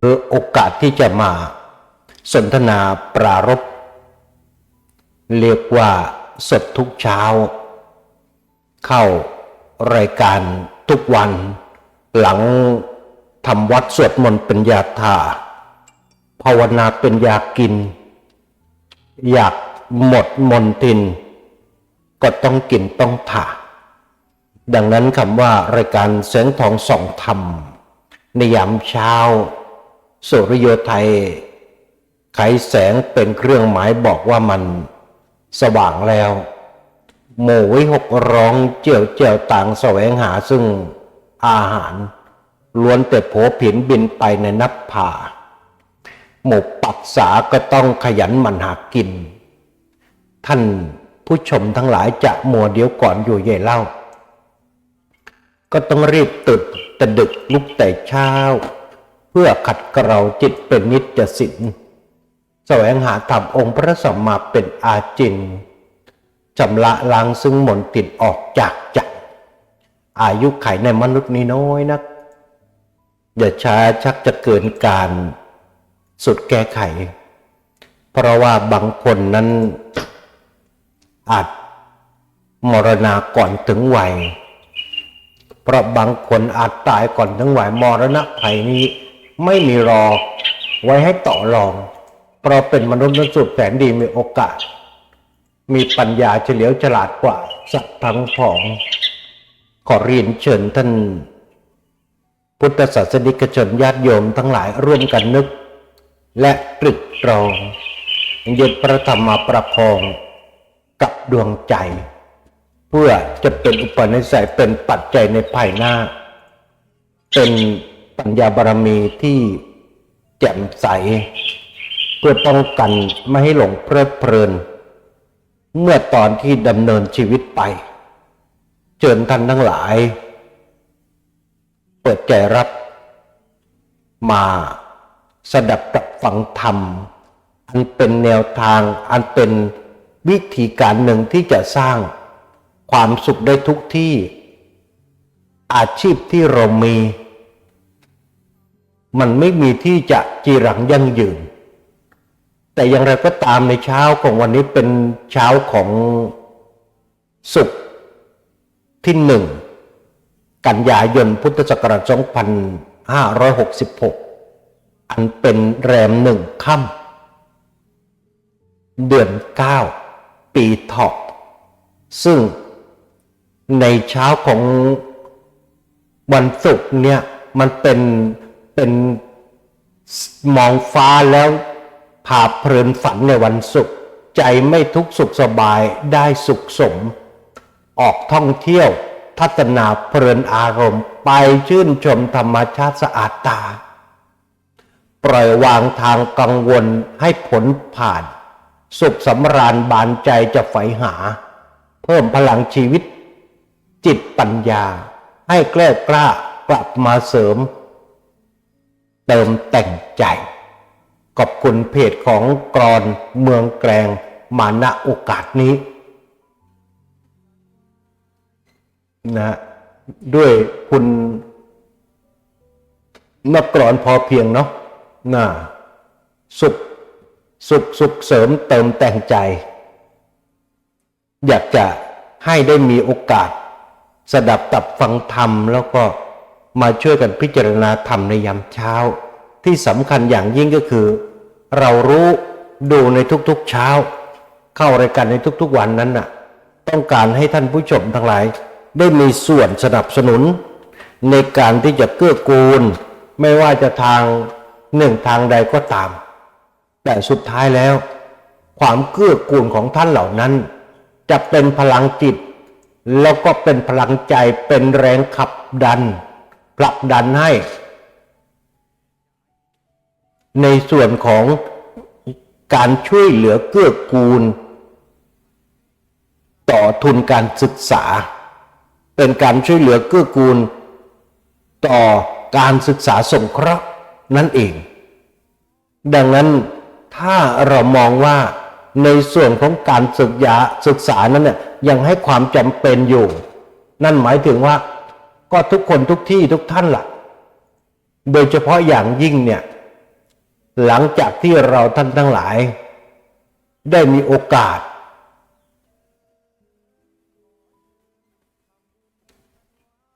เออโอกาสที่จะมาสนทนาปรารภเรียกว่าสดทุกเช้า เข้ารายการทุกวัน หลังทำวัดสวดมนต์เป็นยาทาภาวนาเป็นยากิน อยากหมดมนทิน ก็ต้องกินต้องถ่าดังนั้นคำว่ารายการแสงทองส่องธรรม ในยามเช้า สุริโยไทย ไขแสงเป็นเครื่องหมายบอกว่ามันสว่างแล้ว หมูวิหกร้องเจียวเจียวต่างแสวงหาซึ่งอาหาร ล้วนแต่โผผินบินไปในนับผ่าหมูปักษาก็ต้องขยันหมันหากิน ท่านผู้ชมทั้งหลายจะมัวเดียวก่อนอยู่เย่เล่า ก็ต้องรีบตื่นแต่ดึกลุกแต่เช้า เพื่อขัดเกลาจิตเป็นนิจสินแสวงหาธรรมองค์พระสัมมาเป็นอาจินชำระล้างซึ่งหมนติดออกจากใจอายุไขในมนุษย์นี้น้อยนัก อย่าช้าชักจะเกินการสุดแก้ไข เพราะว่าบางคนนั้นอาจมรณาก่อนถึงวัย เพราะบางคนอาจตายก่อนถึงวัยมรณะภัยนี้ ไม่มีรอ ไว้ให้ต่อรอง เพราะเป็นมนุษย์นั้นสุดแสนดีมีโอกาส มีปัญญาเฉลียวฉลาดกว่าสัตว์ทั้งผอง ขอเรียนเชิญท่าน พุทธศาสนิกชนญาติโยมทั้งหลายร่วมกันนึก และตรึกตรองยึดพระธรรมมาประคองกับดวงใจ เพื่อจะเป็นอุปนิสัยเป็นปัจจัยในภายหน้า เป็น ปัญญาบารมีที่แจ่มใส เพื่อป้องกันไม่ให้หลงเพลิดเพลิน เมื่อตอนที่ดำเนินชีวิตไปเชิญท่านทั้งหลาย เปิดใจรับ มาสดับกับฟังธรรม อันเป็นแนวทางอันเป็นวิธีการหนึ่งที่จะสร้างความสุขได้ทุกที่ อาชีพที่เรามี มันไม่มีที่จะจีรังยั่งยืน แต่อย่างไรก็ตามในเช้าของวันนี้เป็นเช้าของสุขที่หนึ่งกันยายนพุทธศักราช 2566 อันเป็นแรมหนึ่งค่ำเดือนเก้าปีเถาะซึ่งในเช้าของวันศุกร์เนี่ยมันเป็น เป็นมองฟ้าแล้วพาเพลินฝันในวันศุกร์ใจไม่ทุกข์สุขสบายได้สุขสม ออกท่องเที่ยวทัศนาเพลินอารมณ์ ไปชื่นชมธรรมชาติสะอาดตา ปล่อยวางทางกังวลให้ผลผ่าน สุขสำราญบานใจจะใฝ่หา เพิ่มพลังชีวิต จิตปัญญา ให้แกล้ากล้ากลับมาเสริม เติมแต่งใจ ขอบคุณเพจของกรอนเมืองแกลงมาณโอกาสนี้นะด้วยคุณนักกรอนพอเพียงเนาะนะสุขสุขสุขเสริมเติมแต่งใจ อยากจะให้ได้มีโอกาส สดับตับฟังธรรมแล้วก็ มาช่วยกันพิจารณาธรรมในยามเช้า ที่สำคัญอย่างยิ่งก็คือ เรารู้ดูในทุกๆเช้า เข้ารายการในทุกๆวันนั้นน่ะ ต้องการให้ท่านผู้ชมทั้งหลาย ได้มีส่วนสนับสนุน ในการที่จะเกื้อกูล ไม่ว่าจะทางหนึ่งทางใดก็ตาม แต่สุดท้ายแล้ว ความเกื้อกูลของท่านเหล่านั้น จะเป็นพลังจิต แล้วก็เป็นพลังใจเป็นแรงขับดัน ผลักดันให้ ในส่วนของการช่วยเหลือเกื้อกูล ต่อทุนการศึกษา เป็นการช่วยเหลือเกื้อกูล ต่อการศึกษาสงเคราะห์นั่นเอง ดังนั้นถ้าเรามองว่าในส่วนของการศึกษาศึกษานั้นเนี่ยยังให้ความจำเป็นอยู่ นั่นหมายถึงว่า ก็ทุกคนทุกที่ทุกท่านล่ะ โดยเฉพาะอย่างยิ่งเนี่ย หลังจากที่เราท่านทั้งหลาย ได้มีโอกาส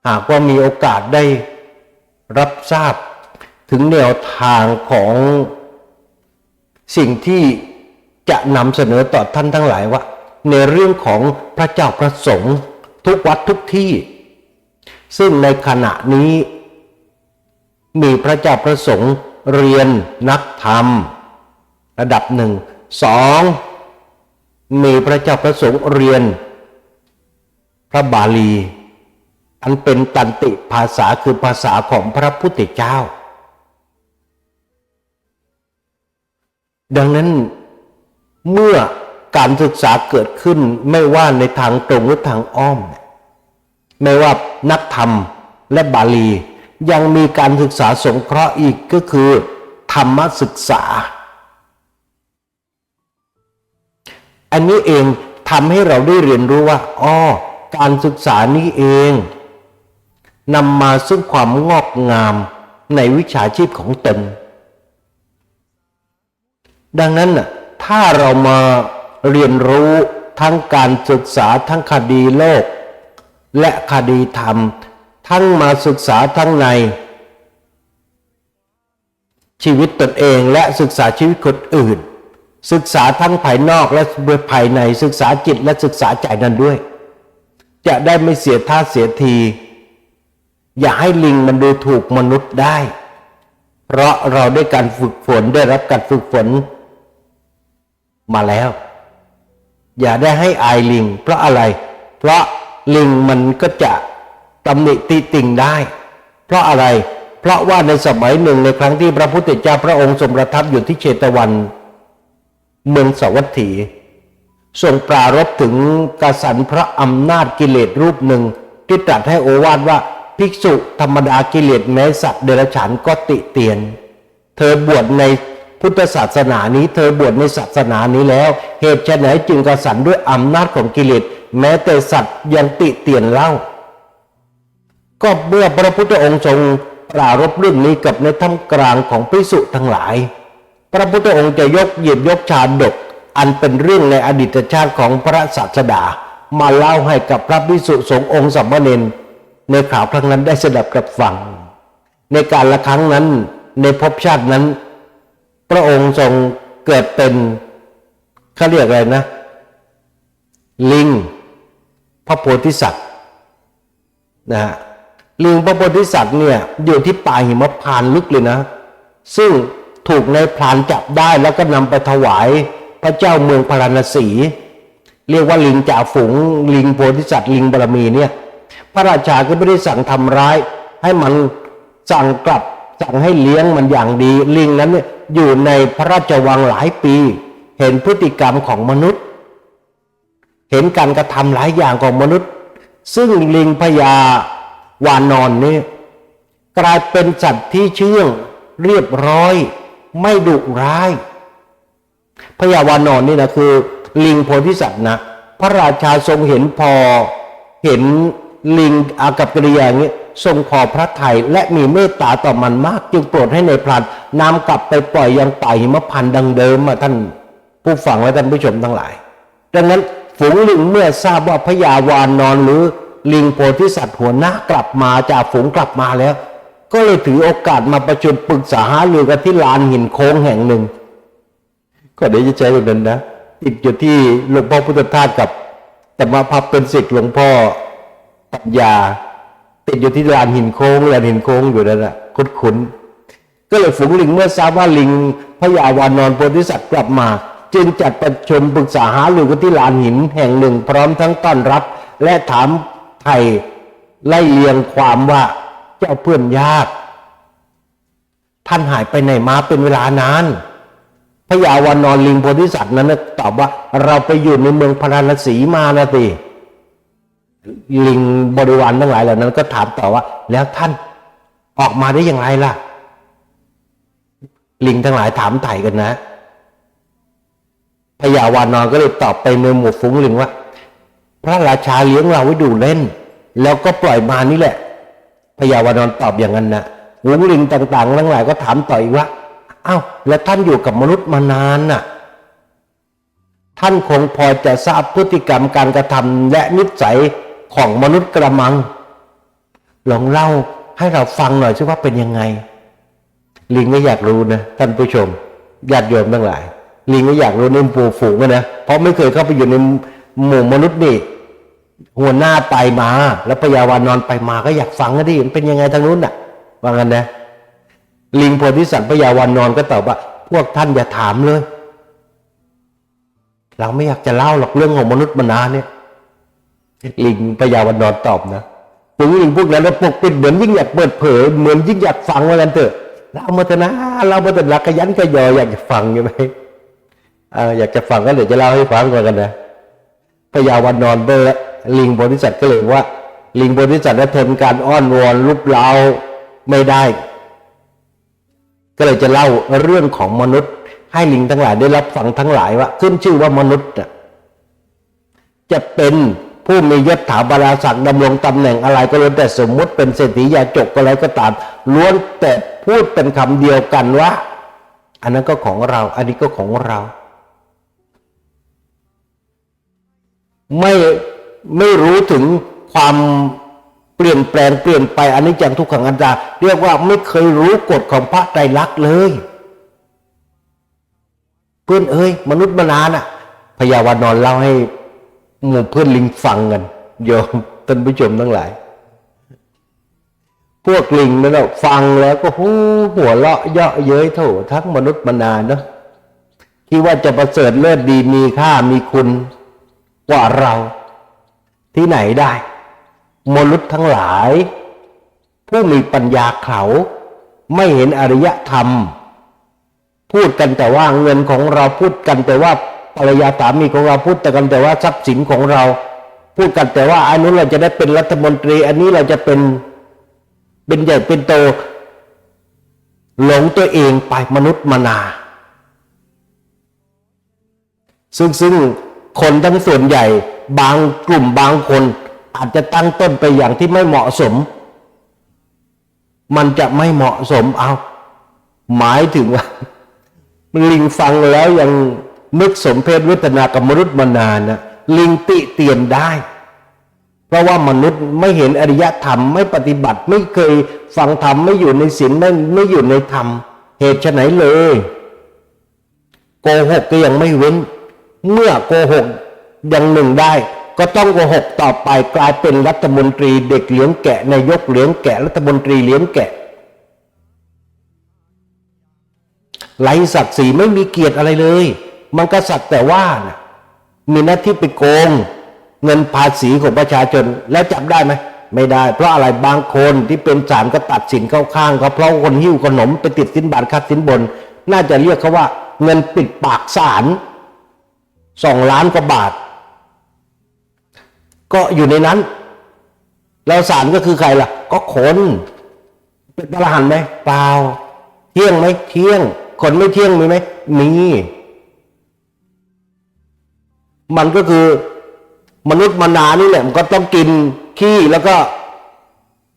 หากว่ามีโอกาสได้รับทราบถึงแนวทางของสิ่งที่จะนำเสนอต่อท่านทั้งหลายว่า ในเรื่องของพระเจ้าประสงค์ทุกวัดทุกที่ ซึ่งในขณะนี้ มีพระเจ้าประสงค์เรียนนักธรรม ระดับหนึ่งสองมีพระเจ้าประสงค์เรียน พระบาลี อันเป็นตันติภาษาคือภาษาของพระพุทธเจ้า ดังนั้นเมื่อการศึกษาเกิดขึ้นไม่ว่าในทางตรงหรือทางอ้อม ไม่ว่านักธรรมและบาลี ยังมีการศึกษาสงเคราะห์อีกก็คือ ธรรมศึกษา อันนี้เองทำให้เราได้เรียนรู้ว่าอ้อการศึกษานี้เองนำมาซึ่งความงอกงามในวิชาชีพของตน ดังนั้นน่ะถ้าเรามาเรียนรู้ทั้งการศึกษาทั้งคดีโลก และคดีธรรม ทั้งมาศึกษาทั้งใน ชีวิตตนเองและศึกษาชีวิตคนอื่น ศึกษาทั้งภายนอกและภายในศึกษาจิตและศึกษาใจนั้นด้วย จะได้ไม่เสียท่าเสียที อย่าให้ลิงมันดูถูกมนุษย์ได้ เพราะเราได้การฝึกฝนได้รับการฝึกฝน มาแล้ว อย่าได้ให้อายลิง เพราะอะไร เพราะ ลิงมันก็จะตำหนิติติงได้ เพราะอะไร เพราะว่าในสมัยหนึ่งในครั้งที่พระพุทธเจ้าพระองค์ทรงประทับอยู่ที่เชตวัน เมืองสวัสถีทรงปรารบถึงกษัตริย์พระอำนาจกิเลสรูปหนึ่ง ที่ตรัสให้โอวาทว่าภิกษุธรรมดากิเลสแม้สัตว์เดรัจฉานก็ติเตียน เธอบวชในพุทธศาสนานี้ เธอบวชในศาสนานี้แล้ว เหตุไฉนจึงกระสันด้วยอำนาจของกิเลส แม้แต่สัตว์ยังติเตียนเล่า ก็เมื่อพระพุทธองค์ทรงปรารบเรื่องนี้กับในท่ามกลางของภิกษุทั้งหลาย พระพุทธองค์จะยกหยิบยกชาดก อันเป็นเรื่องในอดีตชาติของพระศาสดา มาเล่าให้กับพระภิกษุสงฆ์องค์สัมมาเนนในข่าวครั้งนั้นได้สดับกับฟัง ในการละครั้งนั้นในภพชาตินั้น พระองค์ทรงเกิดเป็นเขาเรียกอะไรนะ ลิง พระโพธิสัตว์นะฮะลิงพระโพธิสัตว์เนี่ยอยู่ที่ป่าหิมพานลึกเลยนะ ซึ่งถูกในายพรานจับได้แล้วก็นำไปถวายพระเจ้าเมืองพาราณสี เรียกว่าลิงจ่าฝูงลิงโพธิสัตว์ลิงบารมีเนี่ยพระราชาก็ไม่ได้สั่งทำร้าย ให้มันสั่งกลับสั่งให้เลี้ยงมันอย่างดี ลิงนั้นเนี่ยอยู่ในพระราชวังหลายปี เห็นพฤติกรรมของมนุษย์ เห็นการกระทำหลายอย่างของมนุษย์ ซึ่งลิงพญาวานอนนี่กลายเป็นสัตว์ที่เชื่องเรียบร้อย ไม่ดุร้ายพญาวานอนนี่นะคือ ลิงโพธิสัตว์นะพระราชาทรงเห็นพอเห็นลิงอากับกิริยาอย่างนี้ทรงขอพระไทยและมีเมตตาต่อมันมาก จึงโปรดให้ในพรานนำกลับไปปล่อยยังป่าหิมพานดังเดิมมาท่านผู้ฟังและท่านผู้ชมทั้งหลาย ดังนั้น ฝูงลิงเมื่อทราบว่าพญาวานนอนหรือลิงโพธิสัตว์หัวหน้ากลับมาจากฝูงกลับมาแล้ว ก็เลยถือโอกาสมาประชุมปรึกษาหารือกันที่ลานหินโค้งแห่งหนึ่ง ก็เดี๋ยวจะใช้ตรงนั้นนะติดอยู่ที่หลวงพ่อพุทธทาสกับ แต่มาพับเป็นศิษย์หลวงพ่อปัญญา ติดอยู่ที่ลานหินโค้งลานหินโค้งอยู่นั่นแหละคุ้นๆก็เลยฝูงลิงเมื่อทราบว่าลิงพญาวานนอนโพธิสัตว์กลับมา จึงจัดประชุมปรึกษาหารือกันที่ลานหินแห่งหนึ่งพร้อมทั้งต้อนรับ และถามไทยไล่เลียงความว่าเจ้าเพื่อนยาก ท่านหายไปไหนมาเป็นเวลานานพญาวานอนลิงโพธิสัตว์นั้นตอบว่าเราไปอยู่ในเมืองพาราณสีมานะติลิงบริวารทั้งหลายเหล่านั้น ก็ถามต่อว่า แล้วท่านออกมาได้อย่างไรล่ะ ลิงทั้งหลายถามไถ่กันนะ พญาวานอนก็เลยตอบไปในหมู่ฝูงลิงว่า พระราชาเลี้ยงเราไว้ดูเล่น แล้วก็ปล่อยมานี่แหละพญาวานอนตอบอย่างนั้นนะฝูงลิงต่างๆทั้งหลายก็ถามต่ออีกว่าอ้าวแล้วท่านอยู่กับมนุษย์มานานน่ะ ท่านคงพอจะทราบพฤติกรรมการกระทำและนิสัยของมนุษย์กระมัง ลองเล่าให้เราฟังหน่อยสิว่าเป็นยังไง ลิงก็อยากรู้นะท่านผู้ชมญาติโยมทั้งหลาย ลิงก็อยากรู้ในหมู่ฝูงนะเพราะไม่เคยเข้าไปอยู่ในหมู่มนุษย์นี่หัวหน้าไปมา แล้วพยาวานนอนไปมาก็อยากฟังก็ดิมันเป็นยังไงทางนู้นน่ะว่างั้นนะ ลิงโพธิสัตว์พยาวานนก็ตอบว่า พวกท่านอย่าถามเลย เราไม่อยากจะเล่าหรอกเรื่องของมนุษย์มนาเนี่ย ลิงพยาวานนตอบนะฝูงลิงพวกนั้นแล้วปกปิดเหมือนยิ่งอยากเปิดเผยเหมือนยิ่งอยากฟังว่ากันเถอะเรามาเถอะนะเรามาเถอะนะขยันขยออยากจะฟังใช่ไหม อยากจะฟังก็เดี๋ยวจะเล่าให้ฟังก่อนกันนะพยาวานนอนเบอร์ลิงโพธิสัตว์ก็เลยว่า ลิงโพธิสัตว์ได้ทนการอ้อนวอนลุบเล้าไม่ได้ ก็เลยจะเล่าเรื่องของมนุษย์ ให้ลิงทั้งหลายได้รับฟังทั้งหลายว่า ขึ้นชื่อว่ามนุษย์จะเป็นผู้มียศถาบรรดาศักดิ์ดำรงตำแหน่งอะไรก็แล้วแต่สมมุติเป็นเศรษฐียาจกก็แล้วก็ตามล้วนแต่พูดเป็นคำเดียวกันว่า อันนั้นก็ของเรา อันนี้ก็ของเรา ไม่ไม่รู้ถึงความเปลี่ยนแปลงเปลี่ยนไปอันนี้จังทุกขังอันตาเรียกว่าไม่เคยรู้กฎของพระไตรลักษณ์เลย เพื่อนเอ้ย มนุษย์มานานอะพยาวานอนเล่าให้หมู่เพื่อนลิงฟังกันโยมท่านผู้ชมทั้งหลาย พวกลิงนั่นแหละฟังแล้วก็หูหัวเราะเยาะเย้ยโถทั้งมนุษย์มานานเนาะคิดว่าจะประเสริฐเลิศดีมีค่ามีคุณ กว่าเราที่ไหนได้ มนุษย์ทั้งหลาย ผู้มีปัญญาเขา ไม่เห็นอริยธรรม พูดกันแต่ว่าเงินของเราพูดกันแต่ว่าภรรยาสามีของเราพูดแต่กันแต่ว่าทรัพย์สินของเรา พูดกันแต่ว่าอันนู้นเราจะได้เป็นรัฐมนตรี อันนี้เราจะเป็นเป็นใหญ่เป็นโตหลงตัวเองไปมนุษย์มนา ซึ่งซึ่ง คนทั้งส่วนใหญ่ บางกลุ่มบางคน อาจจะตั้งต้นไปอย่างที่ไม่เหมาะสม มันจะไม่เหมาะสมเอา หมายถึงว่าลิงฟังแล้วยังนึกสมเพศเวทนากับมนุษย์มานานนะลิงติเตียนได้ เพราะว่ามนุษย์ไม่เห็นอริยธรรมไม่ปฏิบัติไม่เคยฟังธรรมไม่อยู่ในศีลไม่ไม่อยู่ในธรรม เหตุไฉนเลย โกหกก็ยังไม่เว้น เมื่อโกหกอย่างหนึ่งได้ ก็ต้องโกหกต่อไปกลายเป็นรัฐมนตรีเด็กเลี้ยงแกะนายกเลี้ยงแกะรัฐมนตรีเลี้ยงแกะไร้ศักดิ์ศรีไม่มีเกียรติอะไรเลย มันก็สักแต่ว่านะมีหน้าที่ไปโกง เงินภาษีของประชาชนแล้วจับได้ไหมไม่ได้ เพราะอะไรบางคนที่เป็นศาลก็ตัดสินเข้าข้างเขาเพราะคนหิ้วขนมไปติดสินบาทค่าสินบน น่าจะเรียกเขาว่า เงินปิดปากศาล สองล้านกว่าบาท ก็อยู่ในนั้น แล้วศาลก็คือใครล่ะ ก็คน เป็นพระอรหันไหมเปล่า เที่ยงไหมเที่ยง คนไม่เที่ยงมีไหมมี มันก็คือมนุษย์มนานี่แหละมันก็ต้องกินขี้แล้วก็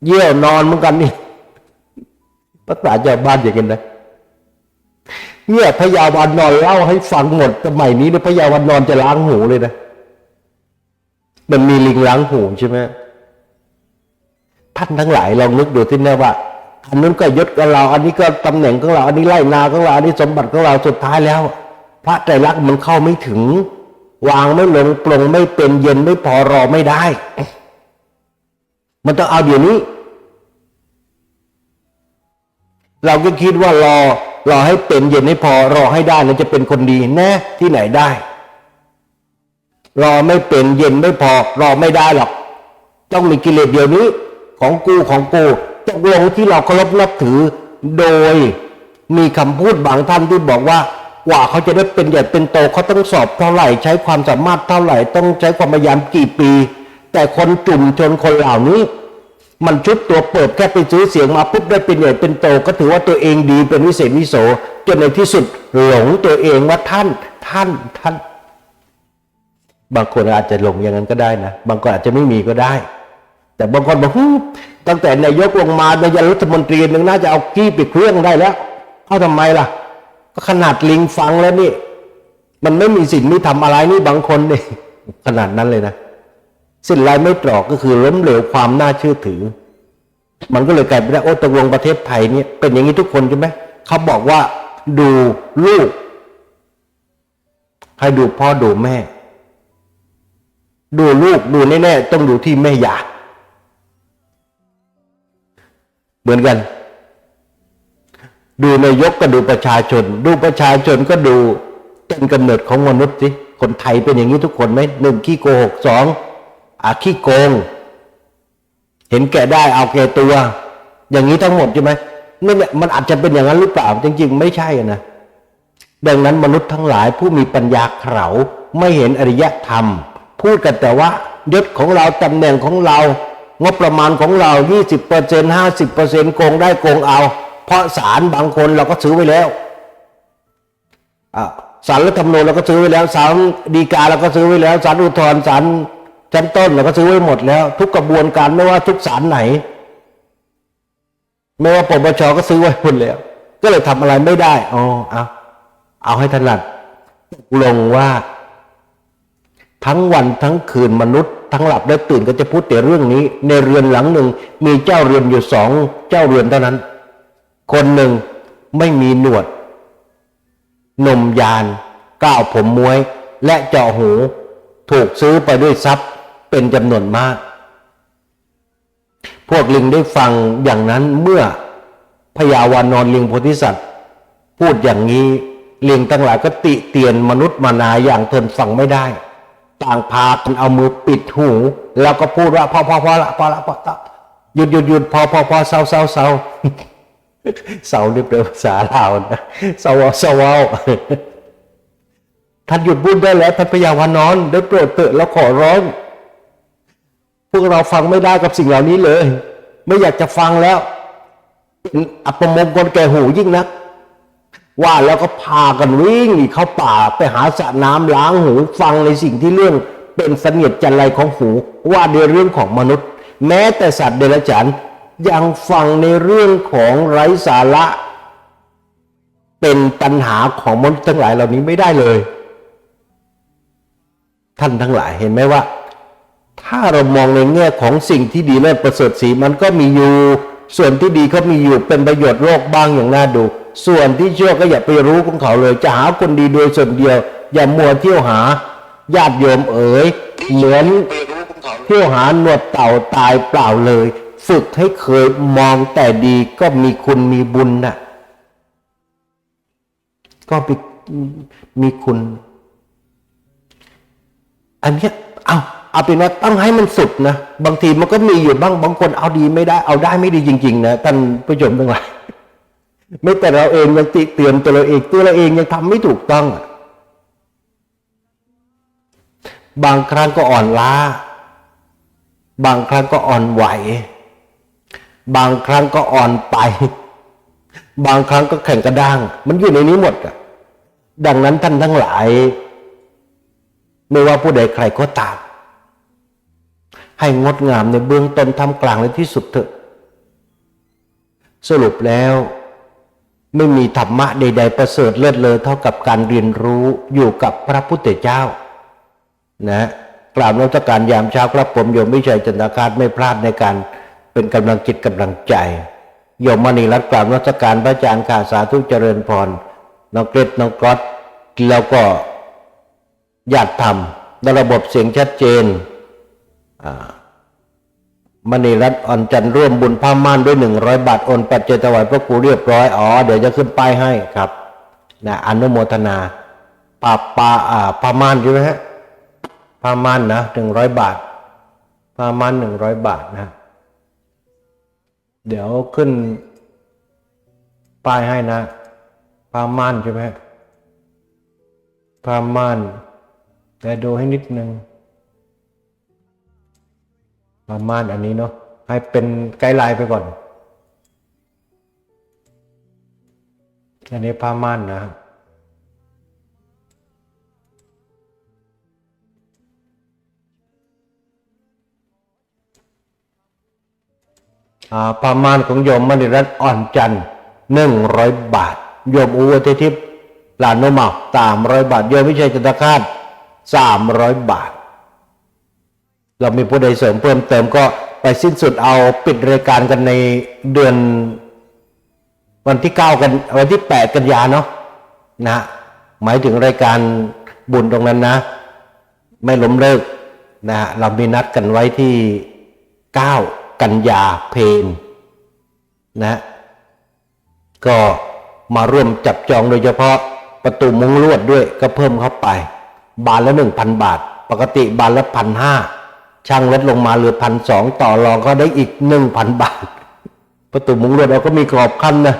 เยี่ยวนอนเหมือนกันนี่ภาษาชาวบ้านอย่างนี้นะ เนี่ยพยาวันนอนเล่าให้ฟังหมดสมัยนี้เนี่ยพยาวันนอนจะล้างหูเลยนะมันมีลิงล้างหูใช่ไหมท่านทั้งหลายลองนึกดูที่นะว่าอันนั้นก็ยศของเรา อันนี้ก็ตำแหน่งของเรา อันนี้ไล่นาของเรา อันนี้สมบัติของเราสุดท้ายแล้ว พระไตรลักษณ์มันเข้าไม่ถึง วางไม่ลงปลงไม่เป็นเย็นไม่พอรอไม่ได้ มันต้องเอาเดี๋ยวนี้ เราก็คิดว่ารอ รอให้เป็นเย็นให้พอรอให้ได้แล้วจะเป็นคนดีแน่ที่ไหนได้ รอไม่เป็นเย็นไม่พอ รอไม่ได้หรอก ต้องมีกิเลสเดียวนี้ ของกูของกูตกลงที่เราเคารพนับถือ โดยมีคำพูดบางท่านที่บอกว่ากว่าเขาจะได้เป็นใหญ่เป็นโตเขาต้องสอบเท่าไหร่ ใช้ความสามารถเท่าไหร่ ต้องใช้ความพยายามกี่ปี แต่คนจุ่มชนคนเหล่านี้ มันชุดตัวเปิดแค่ไปซื้อเสียงมาปุ๊บได้เป็นใหญ่เป็นโต ก็ถือว่าตัวเองดีเป็นวิเศษวิโสจนในที่สุดหลงตัวเองว่าท่านท่านท่าน บางคนอาจจะหลงอย่างนั้นก็ได้นะ บางคนอาจจะไม่มีก็ได้ แต่บางคนบอกฮึ่มตั้งแต่นายกลงมานายรัฐมนตรีหนึ่งน่าจะเอากี้ปิดเครื่องได้แล้วเอาทำไมล่ะ ก็ขนาดลิงฟังแล้วนี่ มันไม่มีสิ่งไม่ทำอะไรนี่บางคนนี่ขนาดนั้นเลยนะ สิ้นลายไม่ตรอกก็คือล้มเหลวความน่าเชื่อถือ มันก็เลยกลายเป็นว่าโอ้ตกลงประเทศไทยเนี่ยเป็นอย่างนี้ทุกคนใช่ไหมเขาบอกว่าดูลูกให้ดูพ่อดูแม่ ดูลูกดูแน่ๆต้องดูที่แม่ยาเหมือนกัน ดูนายกก็ดูประชาชน ดูประชาชนก็ดูต้นกำเนิดของมนุษย์สิคนไทยเป็นอย่างนี้ทุกคนไหมหนึ่งขี้โกหกสอง อาขี้โกง เห็นแก่ได้เอาแก่ตัว อย่างนี้ทั้งหมดใช่ไหมนี่นแหละมันอาจจะเป็นอย่างนั้นหรือเปล่า จริง ๆ ไม่ใช่นะดังนั้นมนุษย์ทั้งหลายผู้มีปัญญาเขาไม่เห็นอริยธรรม พูดกันแต่ว่ายศของเราตำแหน่งของเรา งบประมาณของเรา 20% 50%โกงได้โกงเอา เพราะศาลบางคนเราก็ซื้อไว้แล้วศาลรัฐธรรมนูญเราก็ซื้อไว้แล้วศาลฎีกาเราก็ซื้อไว้แล้วศาลอุทธรณ์ศาล ชั้นต้นเราก็ซื้อไว้หมดแล้ว ทุกกระบวนการไม่ว่าทุกศาลไหน ไม่ว่าปปชก็ซื้อไว้หมดแล้ว ก็เลยทำอะไรไม่ได้อ๋อเอาเอาให้ถนัดตกลงว่า ทั้งวันทั้งคืนมนุษย์ ทั้งหลับและตื่นก็จะพูดแต่เรื่องนี้ ในเรือนหลังหนึ่ง มีเจ้าเรือนอยู่สองเจ้าเรือนเท่านั้น คนหนึ่งไม่มีหนวดนมยาน ก้าวผมม้วย และเจาะหู ถูกซื้อไปด้วยทรัพย์ เป็นจำนวนมาก พวกลิงได้ฟังอย่างนั้นเมื่อพญาวานอนลิงโพธิสัตว์ พูดอย่างนี้ลิงทั้งหลายก็ติเตียนมนุษย์มานาอย่างทนฟังไม่ได้ ต่างพากันเอามือปิดหู แล้วก็พูดว่าพอพอพอละพอละพอละหยุดหยุดหยุดพอพอพอเศร้าเศร้าเศร้าเศร้านี่เป็นภาษาลาวนะเศร้าเศร้าท่านหยุดพูดได้แล้วท่านพญาวานอนได้โปรดเถิดแล้วขอร้อง พวกเราฟังไม่ได้กับสิ่งเหล่านี้เลย ไม่อยากจะฟังแล้วอัปมงคลแก่หูยิ่งนัก ว่าแล้วก็พากันวิ่งหนีเข้าป่าไปหาสระน้ำล้างหูฟังในสิ่งที่เรื่องเป็นเสนียดจันไรของหูว่าในเรื่องของมนุษย์ แม้แต่สัตว์เดรัจฉานยังฟังในเรื่องของไร้สาระ เป็นปัญหาของมนุษย์ทั้งหลายเหล่านี้ไม่ได้เลย ท่านทั้งหลายเห็นไหมว่า ถ้าเรามองในแง่ของสิ่งที่ดีและประเสริฐสีมันก็มีอยู่ ส่วนที่ดีก็มีอยู่เป็นประโยชน์โลกบ้างอย่างน่าดู ส่วนที่ชั่วก็อย่าไปรู้ของเขาเลย จะหาคนดีโดยส่วนเดียว อย่ามัวเที่ยวหาญาติโยมเอ๋ยเหมือนเที่ยวหาหนวดเต่าตายเปล่าเลย ฝึกให้เคยมองแต่ดีก็มีคุณมีบุญน่ะ ก็มีคุณ อันนี้เอา เอาเป็นว่าต้องให้มันสุดนะ บางทีมันก็มีอยู่บ้างบางคนเอาดีไม่ได้ เอาได้ไม่ดีจริง ๆ นะท่านผู้ชมทั้งหลายไม่แต่เราเองยังติเตือนตัวเราเองตัวเราเองยังทำไม่ถูกต้อง บางครั้งก็อ่อนล้า บางครั้งก็อ่อนไหว บางครั้งก็อ่อนไป บางครั้งก็แข็งกระด้าง มันอยู่ในนี้หมดอะดังนั้นท่านทั้งหลาย ไม่ว่าผู้ใดใครก็ตาม ให้งดงามในเบื้องต้นทำกลางและที่สุดเถอะ สรุปแล้ว ไม่มีธรรมะใด ๆ ประเสริฐเลิศเลอเท่ากับการเรียนรู้อยู่กับพระพุทธเจ้า นะกราบนมัสการยามเช้าครับผมโยมวิชัยจันทคาตไม่พลาดในการเป็นกำลังจิตกำลังใจโยมมณีรัตน์กราบนมัสการพระอาจารย์ข่าสาธุเจริญพรน้องเกรดน้องก๊อตแล้วก็ญาติธรรมในระบบเสียงชัดเจน มณีรัตน์อ่อนจันทร์ร่วมบุญผ้าม่านด้วยหนึ่งร้อยบาทโอนปัจเจยถวายพระครูเรียบร้อยอ๋อเดี๋ยวจะขึ้นป้ายให้ครับนะอนุโมทนาปาปาอ่าผ้าม่านใช่ไหมฮะผ้าม่านนะหนึ่งร้อยบาทผ้าม่านหนึ่งร้อยบาทนะ เดี๋ยวขึ้นป้ายให้นะผ้าม่านใช่ไหมฮะผ้าม่าน แต่ดูให้นิดนึง ผ้าม่านอันนี้เนาะให้เป็นไกด์ไลน์ไปก่อน อันนี้ผ้าม่านนะอ่าผ้าม่านของโยมมณีรัตน์อ่อนจันทร์หนึ่งร้อยบาท โยมอูวเททิพย์ลานโนมักสามร้อยบาท โยมวิชัยจันทคาตสามร้อยบาท เรามีผู้ใดเสริมเพิ่มเติมก็ไปสิ้นสุดเอาปิดรายการกันในเดือน วันที่เก้ากันวันที่แปดกันยาเนาะนะ หมายถึงรายการบุญตรงนั้นนะ ไม่ล้มเลิกนะเรามีนัดกันไว้ที่เก้ากันยาเพนนะ ก็มาร่วมจับจองโดยเฉพาะประตูมุ้งลวดด้วยก็เพิ่มเข้าไป บานละหนึ่งพันบาท ปกติบานละพันห้า ช่างลดลงมาเหลือพันสองต่อรองก็ได้อีกหนึ่งพันบาท ประตูมุ้งลวดเราก็มีกรอบขั้นนะ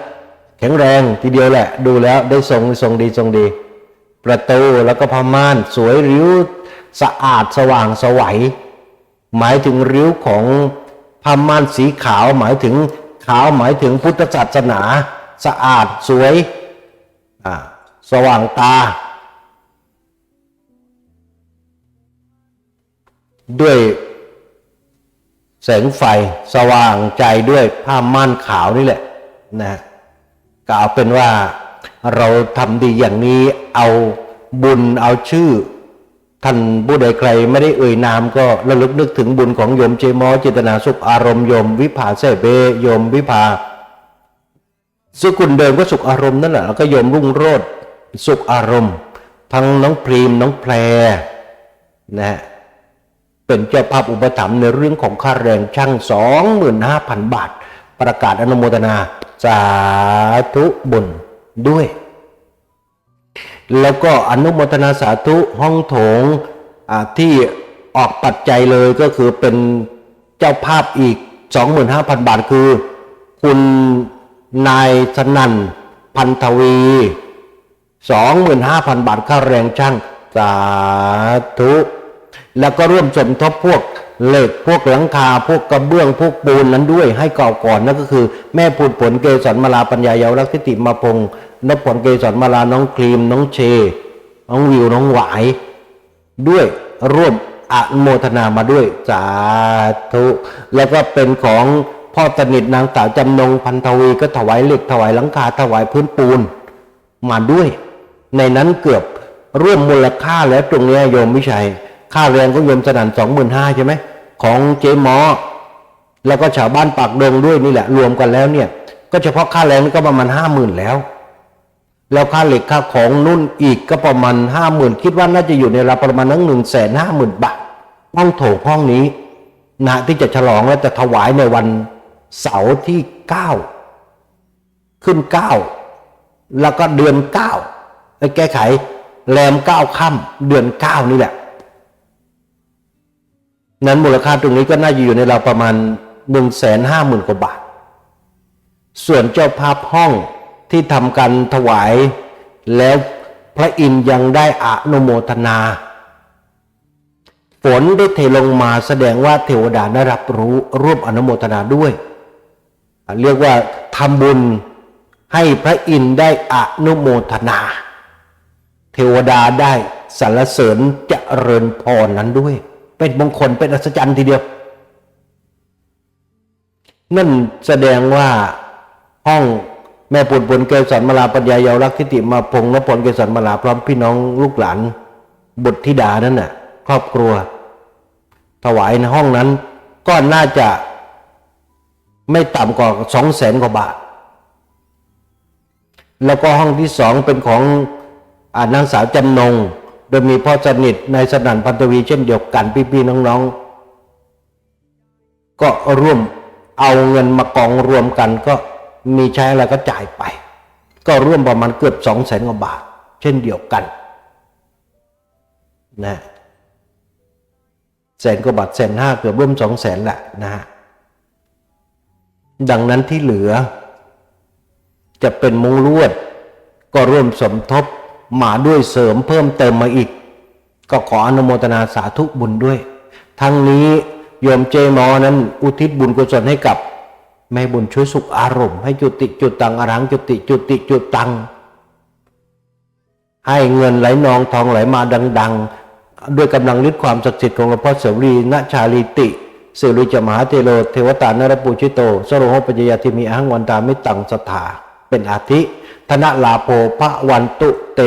แข็งแรงทีเดียวแหละ ดูแล้วได้ทรงทรงดีทรงดี ประตูแล้วก็ผ้าม่าน สวยริ้วสะอาดสว่างสวัยหมายถึงริ้วของผ้าม่านสีขาว หมายถึงขาวหมายถึงพุทธศาสนา สะอาดสวยอ่าสว่างตา ด้วยแสงไฟสว่างใจด้วยผ้าม่านขาวนี่แหละนะก็เอาเป็นว่าเราทำดีอย่างนี้เอาบุญเอาชื่อ ท่านผู้ใดใครไม่ได้เอ่ยนามก็ระลึกนึกถึงบุญของโยมเจมอจิตนาสุขอารมณ์โยม วิภาเสเบโยมวิภาสุกุลเดิมก็สุขอารมณ์นั่นแหละแล้วก็โยมรุ่งโรจน์สุขอารมณ์ ทั้งน้องพรีมน้องแพรนะฮะ เป็นเจ้าภาพอุปถัมภ์ในเรื่องของค่าแรงช่าง 25,000 บาท ประกาศอนุโมทนา สาธุบุญด้วย แล้วก็อนุโมทนาสาธุห้องโถงที่ออกปัจจัยเลยก็คือเป็นเจ้าภาพอีก 25,000 บาทคือ คุณนายสนันพันธวี 25,000 บาทค่าแรงช่าง สาธุ แล้วก็ร่วมสมทบพวกเหล็กพวกหลังคา พวกกระเบื้อง พวกปูนนั้นด้วยให้ก่อก่อนนั่นก็คือ แม่พูดผลเกสรมาลาปัญญายาวรักษติมาพงนพผลเกสรมาลาน้องครีม น้องเช น้องวิว น้องหวาย ด้วยร่วมอนโมทนามาด้วยสาธุ แล้วก็เป็นของพ่อสนิทนางสาวจำนงพันธวีก็ถวายเหล็กถวายหลังคาถวายพื้นปูน มาด้วย ในนั้นเกือบร่วมมูลค่าแล้วตรงเนี้ยโยมวิชัย ค่าแรงของโยมสนั่นสองหมื่นห้าใช่ไหมของเจ๊หมอ แล้วก็ชาวบ้านปากดงด้วยนี่แหละ รวมกันแล้วเนี่ย ก็เฉพาะค่าแรงนี่ก็ประมาณห้าหมื่นแล้ว แล้วค่าเหล็กค่าของนุ่นอีกก็ประมาณห้าหมื่นคิดว่าน่าจะอยู่ในราประมาณนั้งหนึ่งแสนห้าหมื่นบาทห้องโถงห้องนี้นะที่จะฉลองและจะถวายในวันเสาร์ที่เก้าขึ้นเก้าแล้วก็เดือนเก้าไปแก้ไขแรมเก้าค่ำเดือนเก้านี่แหละ นั้นมูลค่าตรงนี้ก็น่าจะอยู่ในเราวประมาณหนึ่งแสนห้าหมื่นกว่าบาท ส่วนเจ้าภาพห้องที่ทำการถวาย แล้วพระอินทร์ยังได้อานุโมทนา ฝนได้เทลงมาแสดงว่าเทวดาได้รับรู้ร่วมอนุโมทนาด้วย เรียกว่าทำบุญให้พระอินทร์ได้อนุโมทนา เทวดาได้สรรเสริญเจริญพรนั้นด้วย เป็นมงคลเป็นอัศจรรย์ทีเดียว นั่นแสดงว่าห้องแม่ปุดบนเกสรมาลาปัญญาเยาวรักทิติมาพงศ์นพลเกสรมาลาพร้อมพี่น้องลูกหลานบุตรธิดานั่นน่ะ ครอบครัว ถวายในห้องนั้น ก็น่าจะไม่ต่ำกว่าสองแสนกว่าบาท แล้วก็ห้องที่สองเป็นของอานางสาวจำนง โดยมีพ่อสนิทนายสนั่นพันธวีเช่นเดียวกันพี่ๆน้องๆ ก็ร่วมเอาเงินมากองรวมกันก็มีใช้อะไรก็จ่ายไป ก็ร่วมประมาณเกือบสองแสนกว่าบาท เช่นเดียวกันนะแสนกว่าบาทแสนห้าเกือบร่วมสองแสนแหละนะฮะดังนั้นที่เหลือ จะเป็นมุงลวด ก็ร่วมสมทบ มาด้วยเสริมเพิ่มเติมมาอีก ก็ขออนุโมทนาสาธุบุญด้วย ทั้งนี้โยมเจมอนั้น อุทิศบุญกุศลให้กับแม่บุญช่วยสุขอารมณ์ให้จุติจุดตังอรังจุติจุติจุดตัง ให้เงินไหลนองทองไหลมาดัง ๆ ด้วยกำลังฤทธิ์ความศักดิ์สิทธิ์ของหลวงพ่อเสรีณชาลีติเสรุจมหาเทโลเทวตานรปูชิโต สโรหปัญญาธิมีอหังวันตามิตังสถาเป็นอาทิ ธนลาโภพระวันตุเต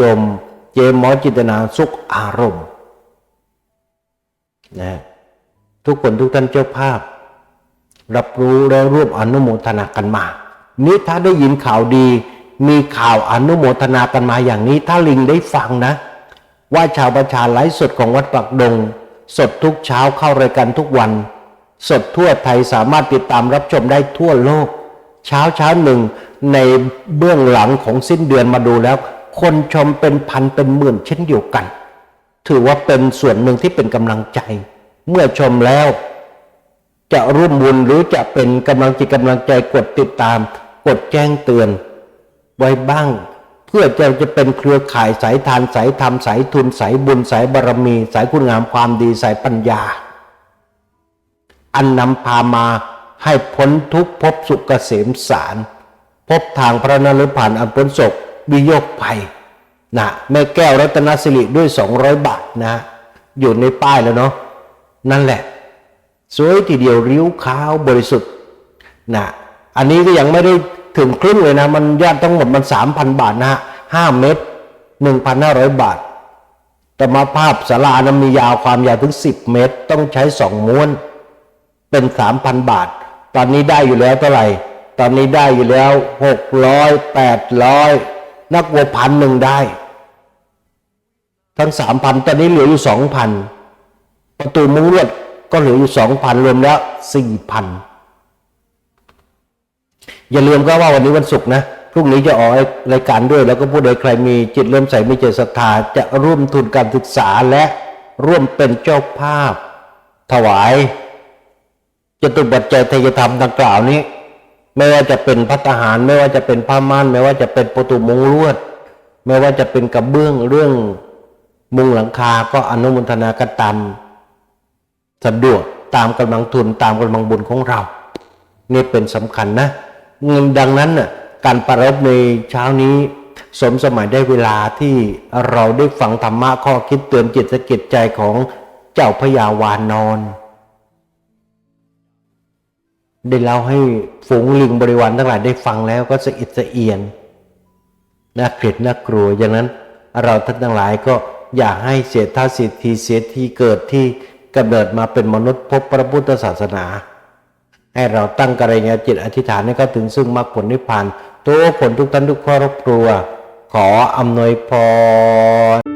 ยม เจมหมอจิตนาสุขอารมณ์นะทุกคนทุกท่านเจ้าภาพ รับรู้และร่วมอนุโมทนากันมา นี้ถ้าได้ยินข่าวดี มีข่าวอนุโมทนากันมาอย่างนี้ ถ้าลิงได้ฟังนะ ว่าชาวประชาไลฟ์สดของวัดปักดง สดทุกเช้าเข้ารายการทุกวัน สดทั่วไทยสามารถติดตามรับชมได้ทั่วโลก เช้าเช้าหนึ่งในเบื้องหลังของสิ้นเดือนมาดูแล้ว คนชมเป็นพันเป็นหมื่นเช่นเดียวกัน ถือว่าเป็นส่วนหนึ่งที่เป็นกำลังใจ เมื่อชมแล้ว จะร่วมบุญหรือจะเป็นกำลังจิตกำลังใจกดติดตาม กดแจ้งเตือน ไว้บ้าง เพื่อจะจะเป็นเครือข่ายสายทานสายธรรมสายทุนสายบุญสายบารมี สายคุณงามความดีสายปัญญา อันนำพามา ให้พ้นทุกข์พสุขเกษมสาร พบทางพระนรผ่านอันพ้นศกวิโยคภัยนะแม่แก้วรัตนสิริด้วย 200 บาทนะ อยู่ในป้ายแล้วเนาะนั่นแหละ สวยทีเดียวริ้วขาวบริสุทธิ์นะอันนี้ก็ยังไม่ได้ถึงครึ่งเลยนะ มันยอดทั้งหมดมัน 3,000 บาทนะฮะห้าเม็ด1,500 บาทแต่มาภาพสารานะมียาวความยาวถึง 10 เมตร ต้องใช้สองม้วน เป็น 3,000 บาท ตอนนี้ได้อยู่แล้วเท่าไหร่ ตอนนี้ได้อยู่แล้ว600 800นักวัวพันหนึ่งได้ ทั้ง3,000ตอนนี้เหลืออยู่2,000ประตูมุ้งลวดก็เหลืออยู่2,000รวมแล้ว4,000อย่าลืมก็ว่าวันนี้วันศุกร์นะพรุ่งนี้จะออกรายการด้วย แล้วก็ผู้ใดใครมีจิตเริ่มใส่มีเจตศรัทธาจะร่วมทุนการศึกษาและร่วมเป็นเจ้าภาพ ถวาย จตุปัจจัยทยธรรมดังกล่าวนี้ ไม่ว่าจะเป็นพัตตาหาร ไม่ว่าจะเป็นผ้าม่านไม่ว่าจะเป็นประตูมุงลวด ไม่ว่าจะเป็นกระเบื้องเรื่องมุงหลังคาก็อนุโมทนากตามสะดวกตามกำลังทุนตามกำลังบุญของเรา นี่เป็นสำคัญนะเงินดังนั้นน่ะการประรบในเช้านี้ สมสมัยได้เวลาที่เราได้ฟังธรรมะข้อคิดเตือนจิตสะกิดใจของเจ้าพญาวานอน ได้เล่าให้ฝูงลิงบริวารทั้งหลายได้ฟังแล้วก็สะอิดสะเอียนน่าเกลียดน่ากลัวอย่างนั้นเราท่านทั้งหลายก็อย่าให้เสียท่าเสียทีเสียทีเกิดที่กำเนิดมาเป็นมนุษย์พบพระพุทธศาสนา ให้เราตั้งกระยาจิตอธิษฐานให้เขาถึงซึ่งมรรคผลนิพพานทุกคนทุกท่านทุกครอบครัว ขออำนวยพร